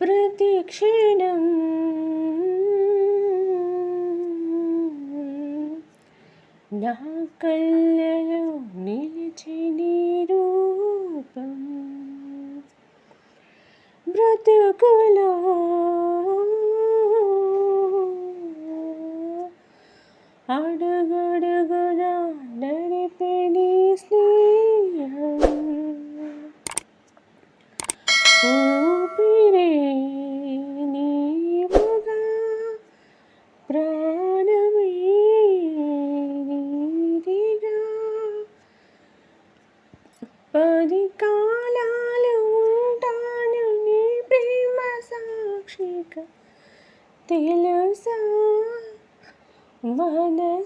ప్రతి క్షణం నా కళ్ళలో నిలిచి నీ రూపం బ్రతుకులో అడుగడుగున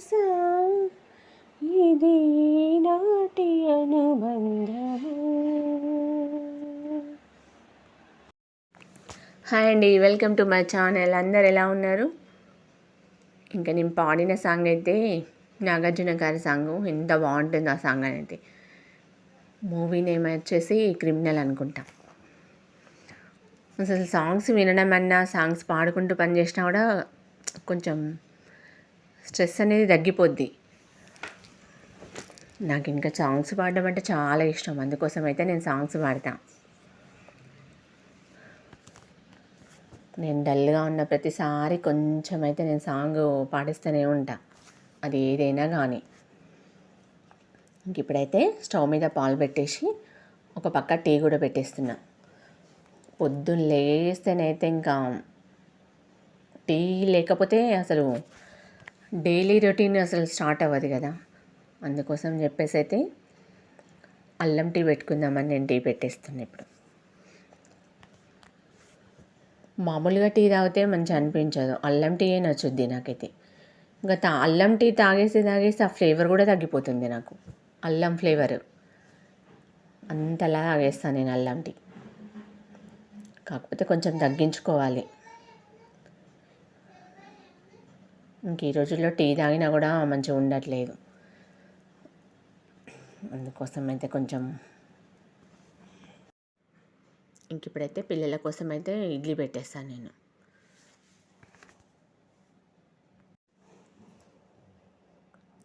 మనసా ఇది నాటి అనుబంధము. హాయ్ అండి వెల్కమ్ టు మై ఛానల్. అందరు ఎలా ఉన్నారు? ఇంకా నేను పాడిన సాంగ్ అయితే నాగార్జున గారి సాంగ్. ఎంత బాగుంటుంది ఆ సాంగ్ అనేది. మూవీ నేమ్ వచ్చేసి క్రిమినల్ అనుకుంటా. అసలు సాంగ్స్ వినడం అన్నా సాంగ్స్ పాడుకుంటూ పని చేసినా కూడా కొంచెం స్ట్రెస్ అనేది తగ్గిపోద్ది. నాకు ఇంకా సాంగ్స్ పాడడం అంటే చాలా ఇష్టం. అందుకోసం అయితే నేను సాంగ్స్ పాడతాను నేను డల్గా ఉన్న ప్రతిసారి కొంచెం అయితే నేను సాంగ్ పాటిస్తూనే ఉంటా. అది ఏదైనా కానీ ఇంక ఇప్పుడైతే స్టవ్ మీద పాలు పెట్టేసి ఒక పక్క టీ కూడా పెట్టేస్తున్నా. పొద్దున్న లేస్తేనైతే ఇంకా టీ లేకపోతే అసలు డైలీ రొటీన్ అసలు స్టార్ట్ అవ్వదు కదా. అందుకోసం చెప్పేసి అయితే అల్లం టీ పెట్టుకుందామని నేను టీ పెట్టేస్తున్నా ఇప్పుడు. మామూలుగా టీ తాగితే మంచిగా అనిపించదు. అల్లం టీయే నచ్చుద్ది నాకైతే. ఇంకా తా అల్లం టీ తాగేసి తాగేసి ఆ ఫ్లేవర్ కూడా తగ్గిపోతుంది నాకు. అల్లం ఫ్లేవర్. అంతలా తాగేస్తాను నేను అల్లం టీ. కాకపోతే కొంచెం తగ్గించుకోవాలి. ఇంక ఈ రోజుల్లో టీ తాగినా కూడా మంచిగా ఉండట్లేదు. అందుకోసం అయితే కొంచెం ఇంక ఇప్పుడైతే పిల్లల కోసం అయితే ఇడ్లీ పెట్టేస్తాను నేను.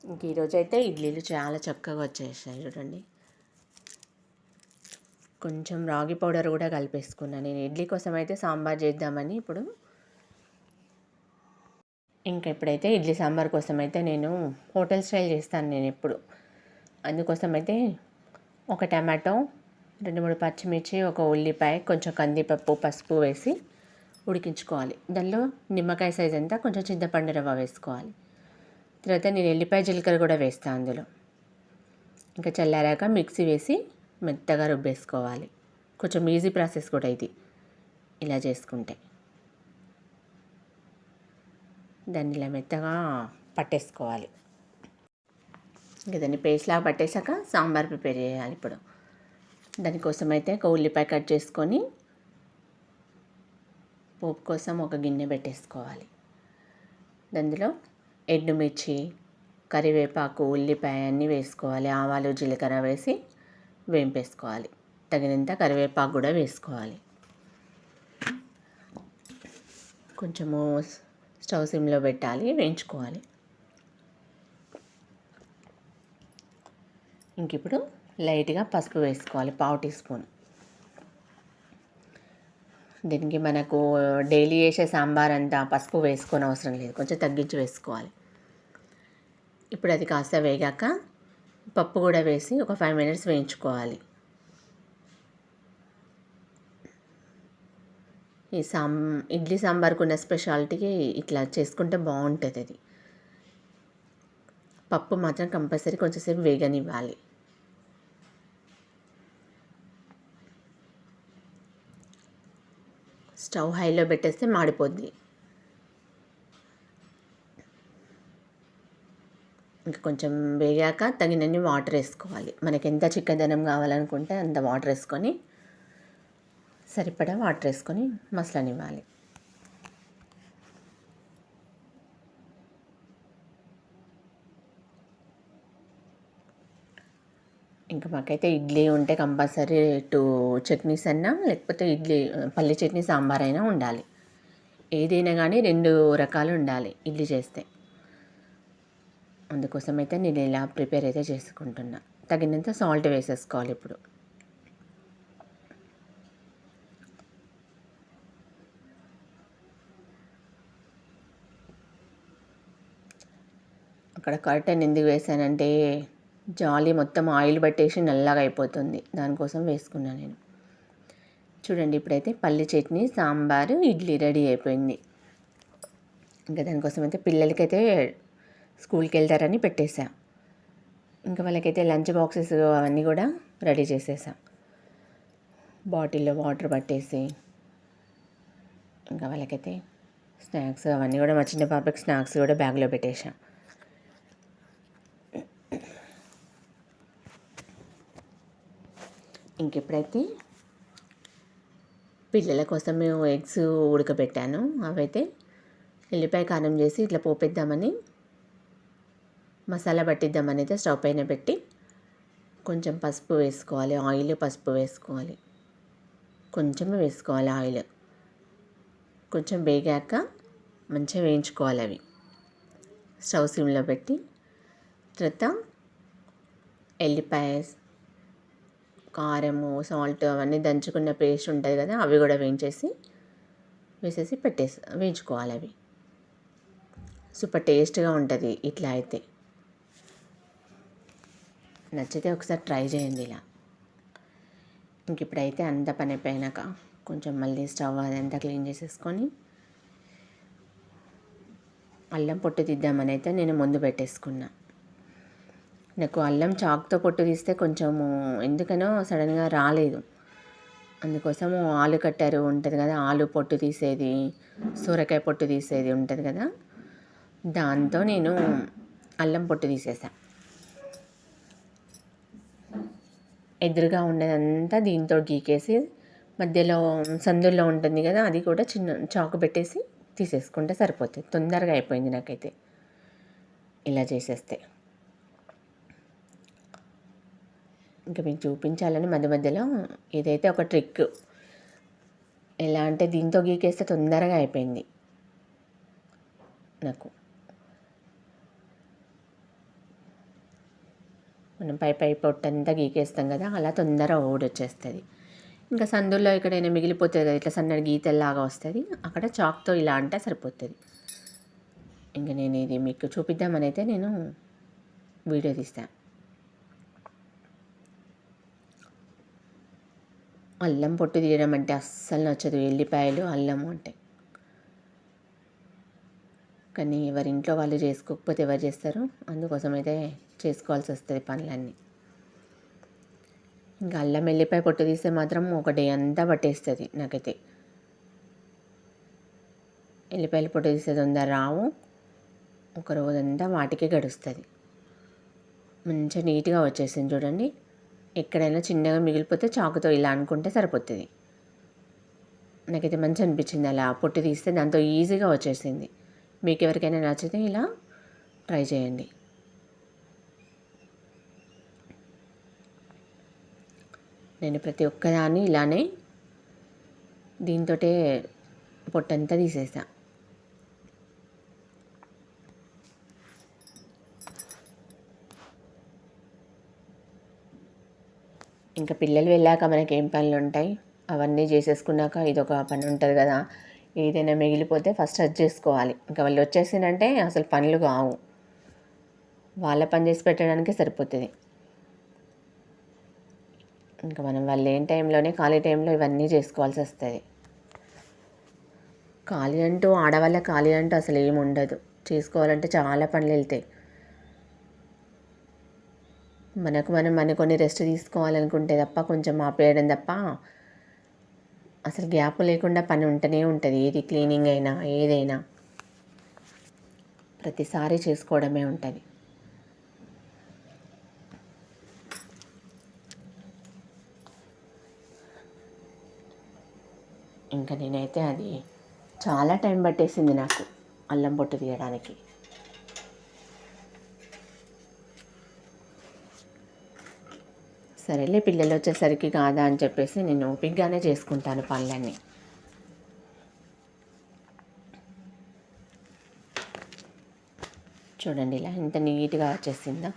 ఇంక ఈరోజు అయితే ఇడ్లీలు చాలా చక్కగా వచ్చేసాయి చూడండి. కొంచెం రాగి పౌడర్ కూడా కలిపేసుకున్నాను నేను. ఇడ్లీ కోసం అయితే సాంబార్ చేద్దామని ఇప్పుడు ఇంకా ఇప్పుడైతే ఇడ్లీ సాంబార్ కోసం అయితే నేను హోటల్ స్టైల్ చేస్తాను నేను ఎప్పుడు. అందుకోసం అయితే ఒక టమాటో రెండు మూడు పచ్చిమిర్చి ఒక ఉల్లిపాయ కొంచెం కందిపప్పు పసుపు వేసి ఉడికించుకోవాలి. దానిలో నిమ్మకాయ సైజ్ అంతా కొంచెం చింతపండు రవ్వ వేసుకోవాలి. తర్వాత నేను ఎల్లిపాయ జీలకర్ర కూడా వేస్తాను అందులో. ఇంకా చల్లారాక మిక్సీ వేసి మెత్తగా రుబ్బేసుకోవాలి. కొంచెం ఈజీ ప్రాసెస్ కూడా ఇది. ఇలా చేసుకుంటే. దాన్ని ఇలా మెత్తగా పట్టేసుకోవాలి. ఇంకా దాన్ని పేస్ట్లా పట్టేశాక సాంబార్ ప్రిపేర్ చేయాలి ఇప్పుడు. దానికోసం అయితే ఒక ఉల్లిపాయ కట్ చేసుకొని పోపు కోసం ఒక గిన్నె పెట్టేసుకోవాలి. అందులో ఎండుమిర్చి కరివేపాకు ఉల్లిపాయ అన్నీ వేసుకోవాలి. ఆవాలు జీలకర్ర వేసి వేంపేసుకోవాలి. తగినంత కరివేపాకు కూడా వేసుకోవాలి. కొంచెము స్టవ్ సిమ్లో పెట్టాలి వేయించుకోవాలి. ఇంక ఇప్పుడు లైట్గా పసుపు వేసుకోవాలి పావు టీ స్పూన్. దీనికి మనకు డైలీ వేసే సాంబార్ అంతా పసుపు వేసుకొని అవసరం లేదు కొంచెం తగ్గించి వేసుకోవాలి. ఇప్పుడు అది కాస్త వేగాక పప్పు కూడా వేసి ఒక ఫైవ్ మినిట్స్ వేయించుకోవాలి. ఈ సాం ఇడ్లీ సాంబార్కి ఉన్న స్పెషాలిటీకి ఇట్లా చేసుకుంటే బాగుంటుంది అది. పప్పు మాత్రం కంపల్సరీ కొంచెంసేపు వేగనివ్వాలి. స్టవ్ హైలో పెట్టేస్తే మాడిపోద్ది. ఇంకా కొంచెం వేగాక తగినన్ని వాటర్ వేసుకోవాలి. మనకి ఎంత చిక్కదనం కావాలనుకుంటే అంత వాటర్ వేసుకొని సరిపడా వాటర్ వేసుకొని మసలనివ్వాలి. ఇంకా మాకైతే ఇడ్లీ ఉంటే కంపల్సరీ టూ చట్నీస్ అన్నా లేకపోతే ఇడ్లీ పల్లి చట్నీ సాంబార్ అయినా ఉండాలి. ఏదైనా కానీ రెండు రకాలు ఉండాలి ఇడ్లీ చేస్తే. అందుకోసం అయితే నేను ఇలా ప్రిపేర్ అయితే చేసుకుంటున్నా. తగినంత సాల్ట్ వేసేసుకోవాలి ఇప్పుడు. అక్కడ కర్టెన్ ఎందుకు వేసానంటే జాలి మొత్తం ఆయిల్ పట్టేసి నల్లగా అయిపోతుంది. దానికోసం వేసుకున్నాను నేను. చూడండి ఇప్పుడైతే పల్లి చట్నీ సాంబారు ఇడ్లీ రెడీ అయిపోయింది. ఇంకా దానికోసం అయితే పిల్లలకైతే స్కూల్కి వెళ్తారని పెట్టేశా. ఇంకా వాళ్ళకైతే లంచ్ బాక్సెస్ అవన్నీ కూడా రెడీ చేసేసా బాటిల్లో వాటర్ పట్టేసి ఇంకా వాళ్ళకైతే స్నాక్స్ అవన్నీ కూడా మా చిన్న పాపకి స్నాక్స్ కూడా బ్యాగ్లో పెట్టేశాం. ఇంకెప్పుడైతే? పిల్లల కోసం మేము ఎగ్స్ ఉడకబెట్టాను. అవైతే ఎల్లిపాయ కారం చేసి ఇట్లా పోపేద్దామని మసాలా పట్టిద్దామని అయితే స్టవ్ పైన పెట్టి కొంచెం పసుపు వేసుకోవాలి. ఆయిల్ పసుపు వేసుకోవాలి. కొంచెం వేసుకోవాలి ఆయిల్. కొంచెం వేగాక మంచిగా వేయించుకోవాలి అవి. స్టవ్ సిమ్లో పెట్టి తర్వాత ఎల్లిపాయ కారము సాల్ట్ అవన్నీ దంచుకున్న పేస్ట్ ఉంటుంది కదా అవి కూడా వేయించేసి వేసేసి పెట్టేసి వేయించుకోవాలి అవి. సూపర్ టేస్ట్గా ఉంటుంది ఇట్లా అయితే. నచ్చితే ఒకసారి ట్రై చేయండి ఇలా. ఇంక ఇప్పుడైతే అంత పని అయిపోయినాక కొంచెం మళ్ళీ స్టవ్ అదంతా క్లీన్ చేసేసుకొని అల్లం పొట్టు తీద్దామని అయితే నేను ముందు పెట్టేసుకున్నా. నాకు అల్లం చాక్తో పొట్టు తీస్తే కొంచెము ఎందుకనో సడన్గా రాలేదు. అందుకోసము ఆలు కట్టారు ఉంటుంది కదా ఆలు పొట్టు తీసేది సూరకాయ పొట్టు తీసేది ఉంటుంది కదా దాంతో నేను అల్లం పొట్టు తీసేసా. ఎదురుగా ఉండేదంతా దీంతో గీకేసి మధ్యలో సందుల్లో ఉంటుంది కదా అది కూడా చిన్న చాకు పెట్టేసి తీసేసుకుంటే సరిపోతుంది. తొందరగా అయిపోయింది నాకైతే ఇలా చేసేస్తే. ఇంకా మీకు చూపించాలని మధ్య మధ్యలో ఇదైతే ఒక ట్రిక్. ఎలా అంటే దీంతో గీకేస్తే తొందరగా అయిపోయింది. నాకు. మనం పై పై పొట్టంతా గీకేస్తాం కదా అలా తొందరగా ఓడొచ్చేస్తుంది ఇంకా సందుల్లో ఎక్కడైనా మిగిలిపోతుంది కదా ఇట్లా సన్నటి గీతల్లాగా వస్తుంది. అక్కడ చాక్తో ఇలా అంటే సరిపోతుంది. ఇంకా నేను ఇది మీకు చూపిద్దామని అయితే నేను వీడియో తీస్తాను అల్లం పొట్టు తీయడం అంటే అస్సలు నచ్చదు. ఎల్లిపాయలు అల్లము అంటే. కానీ ఎవరి ఇంట్లో వాళ్ళు చేసుకోకపోతే ఎవరు చేస్తారు? అందుకోసం అయితే చేసుకోవాల్సి వస్తుంది పనులన్నీ. ఇంకా అల్లం ఎల్లిపాయ పొట్టు తీస్తే మాత్రం ఒక డే అంతా పట్టేస్తుంది నాకైతే. ఎల్లిపాయలు పొట్టు తీస్తే తొందర రావు. ఒక రోజంతా వాటికే గడుస్తుంది. మంచిగా నీట్గా వచ్చేసింది చూడండి. ఎక్కడైనా చిన్నగా మిగిలిపోతే చాకుతో ఇలా అనుకుంటే సరిపోతుంది. నాకైతే మంచి అనిపించింది అలా పొట్టు తీస్తే దాంతో ఈజీగా వచ్చేసింది. మీకు ఎవరికైనా నచ్చితే ఇలా ట్రై చేయండి. నేను ప్రతి ఒక్కదాన్ని ఇలానే దీంతో పొట్టంతా తీసేసా. ఇంకా పిల్లలు వెళ్ళాక మనకి ఏం పనులు ఉంటాయి అవన్నీ చేసేసుకున్నాక ఇదొక పని ఉంటుంది కదా. ఏదైనా మిగిలిపోతే ఫస్ట్ అది చేసుకోవాలి. ఇంకా వాళ్ళు వచ్చేసిందంటే అసలు పనులు కావు. వాళ్ళ పని చేసి పెట్టడానికి సరిపోతుంది. ఇంకా మనం వాళ్ళు లేని టైంలోనే ఖాళీ టైంలో ఇవన్నీ చేసుకోవాల్సి వస్తుంది. ఖాళీ అంటూ ఆడవాళ్ళ ఖాళీ అంటూ అసలు ఏమి ఉండదు చేసుకోవాలంటే చాలా పనులు వెళ్తాయి. మనకు మనం మన కొన్ని రెస్ట్ తీసుకోవాలనుకుంటే తప్ప కొంచెం ఆపేయడం తప్ప అసలు గ్యాప్ లేకుండా పని ఉంటూనే ఉంటుంది. ఏది క్లీనింగ్ అయినా ఏదైనా ప్రతిసారి చేసుకోవడమే ఉంటుంది. ఇంకా నేనైతే అది చాలా టైం పట్టేసింది నాకు అల్లం పొట్టు తీయడానికి. సరేలే పిల్లలు వచ్చేసరికి కాదా అని చెప్పేసి నేను ఓపికగానే చేసుకుంటాను పనులన్నీ. చూడండి ఇలా ఎంత నీట్గా వచ్చేసిందో?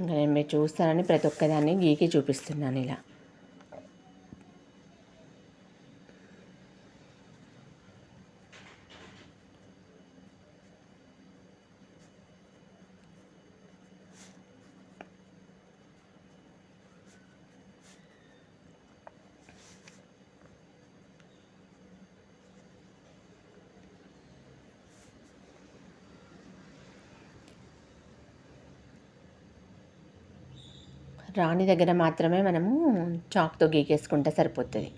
ఇంకా నేను మీరు చూస్తానని ప్రతి ఒక్కదాన్ని గీకి చూపిస్తున్నాను ఇలా. రాణి దగ్గర మాత్రమే మనము చాక్తో గీకేసుకుంటే సరిపోతుంది.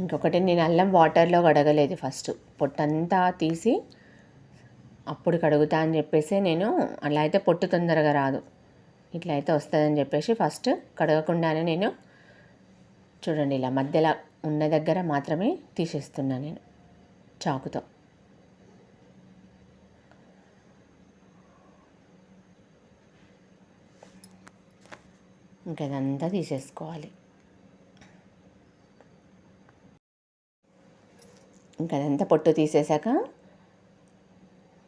ఇంకొకటి నేను అల్లం వాటర్లో కడగలేదు ఫస్ట్ పొట్టంతా తీసి అప్పుడు కడుగుతా అని చెప్పేసి నేను అలా అయితే పొట్టు తొందరగా రాదు. ఇట్లా అయితే వస్తుందని చెప్పేసి ఫస్ట్ కడగకుండానే నేను చూడండి ఇలా మధ్యలో ఉన్న దగ్గర మాత్రమే తీసేస్తున్నాను నేను. చాకుతో. ఇంకా ఇదంతా తీసేసుకోవాలి. ఇంకా అదంతా పొట్టు తీసేసాక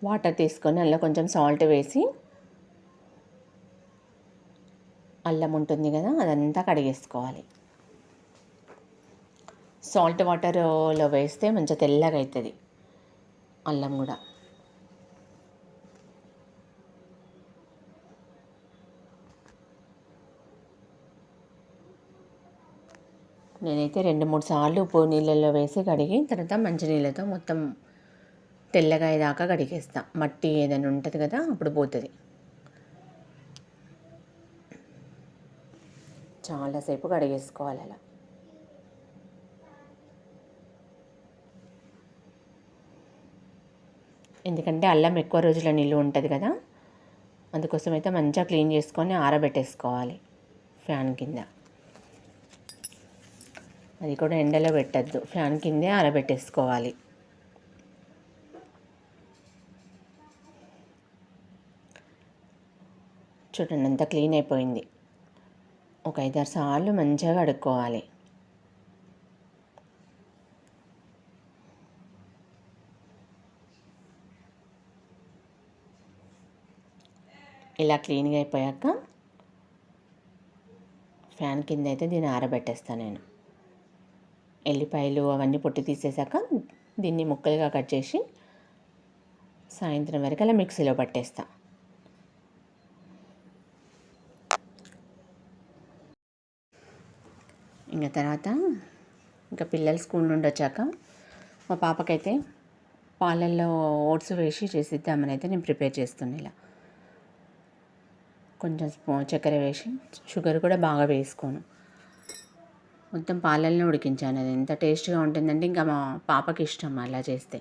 వాటర్ తీసుకొని అందులో కొంచెం సాల్ట్ వేసి అల్లం ఉంటుంది కదా అదంతా కడిగేసుకోవాలి. సాల్ట్ వాటర్లో వేస్తే మంచిగా తెల్లగా అవుతుంది. అల్లం కూడా. నేనైతే రెండు మూడు సార్లు ఉప్పు నీళ్ళల్లో వేసి కడిగి తర్వాత మంచినీళ్ళతో మొత్తం తెల్లగా అయ్యేదాకా కడిగేస్తా. మట్టి ఏదైనా ఉంటుంది కదా అప్పుడు పోతుంది. చాలాసేపు కడిగేసుకోవాలి అలా. ఎందుకంటే అల్లం ఎక్కువ రోజుల నిల్వ ఉంటుంది కదా. అందుకోసం అయితే మంచిగా క్లీన్ చేసుకొని ఆరబెట్టేసుకోవాలి ఫ్యాన్ కింద. అది కూడా ఎండలో పెట్టద్దు ఫ్యాన్ కిందే ఆరబెట్టేసుకోవాలి. చూడండి అంత క్లీన్ అయిపోయింది. ఒక ఐదారు సార్లు మంచిగా కడుక్కోవాలి. ఇలా క్లీన్గా అయిపోయాక ఫ్యాన్ కింద అయితే దీన్ని ఆరబెట్టేస్తాను నేను. ఎల్లిపాయలు అవన్నీ పొట్టి తీసేసాక దీన్ని ముక్కలుగా కట్ చేసి సాయంత్రం వరకు అలా మిక్సీలో పట్టేస్తా. ఇంకా తర్వాత ఇంకా పిల్లలు స్కూల్ నుండి వచ్చాక మా పాపకైతే పాలల్లో ఓట్స్ వేసి చేసిద్దామని అయితే నేను ప్రిపేర్ చేస్తున్నా ఇలా. కొంచెం చక్కెర వేసి షుగర్ కూడా బాగా వేసుకోను. మొత్తం పాలల్లో ఉడికించాను అది. ఎంత టేస్ట్గా ఉంటుందంటే ఇంకా మా పాపకి ఇష్టం అలా చేస్తే.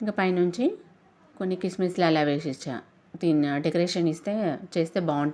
ఇంకా పైనుంచి కొన్ని కిస్మిస్లు అలా వేసి ఇచ్చా. తిన్న డెకరేషన్ ఇస్తే చేస్తే బాగుంటుంది.